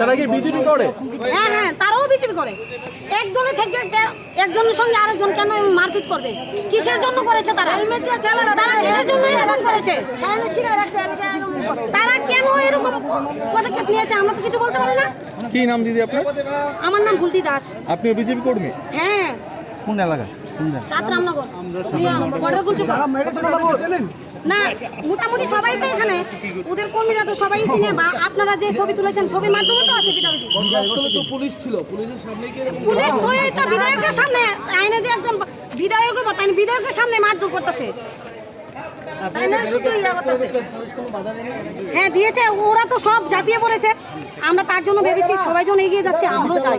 তারা কি বিজেপি করে? হ্যাঁ হ্যাঁ তারাও বিজেপি করে। এক থেকে একজনের সঙ্গে আরেকজন কেন মারপিট করবে? কিসের জন্য করেছে তারা? হেলমেট চালানো তারা কিসের জন্য এরকম করেছে? তারা কেন এরকম পদক্ষেপ নিয়েছে? আমরা তো কিছু বলতে পারি না। কি নাম দিদি আপনার? আমার নাম ভুলটি দাস। আপনিও বিজেপি কর্মী? হ্যাঁ। কোন এলাকা সাত রামনগর। বর্ডার কুলচুকা না মোটামুটি সবাই তো এখানে। ওদের কর্মীরা তো সবাই চিনে বা আপনারা যে ছবি তুলেছেন ছবির মাধ্যমে তো আছে পিটাপিটি পুলিশ হয়ে তো বিধায়কের সামনে আইনে যে একজন বিধায়ক তাই বিধায়কের সামনে মারধর করতেছে। হ্যাঁ দিয়েছে ওরা তো সব ঝাঁপিয়ে পড়েছে। আমরা তার জন্য ভেবেছি সবাই জন এগিয়ে যাচ্ছে আমরাও যাই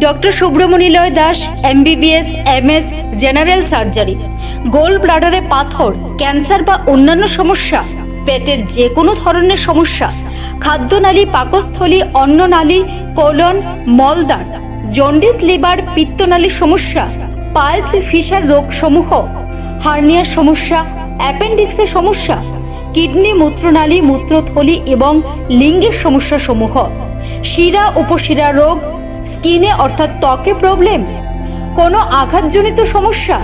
doctor সুব্রমণিলয় Das MBBS MS general surgery gall ব্লাডারে পাথর ক্যান্সার বা অন্যান্য সমস্যা, পেটের যে কোনো ধরনের সমস্যা। খাদ্যনালী, পাকস্থলী, অন্ননালী, কোলন, মলদার, জন্ডিস, লিভার, পিত্তনালী সমস্যা, পালস, ফিশার রোগসমূহ, হার্নিয়ার সমস্যা, অ্যাপেন্ডিক্সের সমস্যা, কিডনি মূত্রনালী, মূত্রথলি এবং লিঙ্গের সমস্যা সমূহ শিরা, উপশিরা রোগ, স্কিনে অর্থাৎ ত্বকে প্রবলেম, কোনো আঘাতজনিত সমস্যা,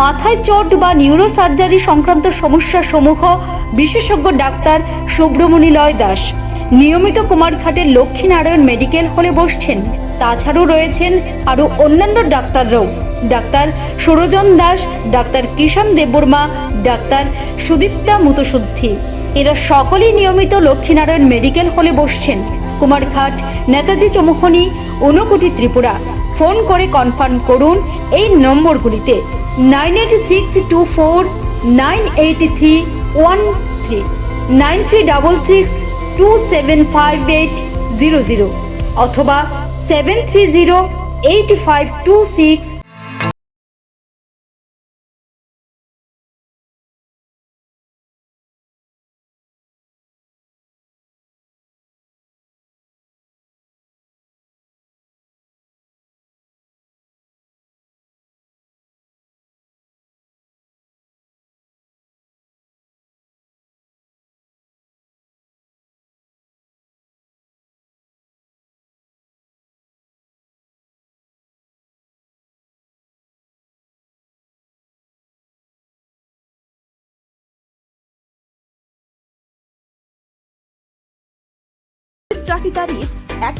মাথায় চোট বা নিউরো সার্জারি সংক্রান্ত সমস্যা সমূহ বিশেষজ্ঞ ডাক্তার সুব্রমণী লয় দাস। নিয়মিত কুমারঘাটের লক্ষ্মীনারায়ণ মেডিকেল হলে বসছেন। তাছাড়াও রয়েছেন আরও অন্যান্য ডাক্তাররাও। Doctor Surajan Das, doctor Kishan Debbarma, doctor Sudipta Mutsuddi এরা সকলেই নিয়মিত লক্ষ্মীনারায়ণ মেডিকেল হলে বসছেন। কুমারঘাট, নেতাজি চৌমুহনী, ঊনকোটি ত্রিপুরা। ফোন করে কনফার্ম করুন এই নম্বরগুলিতে। Nine eight six two four, nine eight three, one three. Nine three double six two seven five eight zero zero অথবা seven three zero eight five two six গাড়ির এক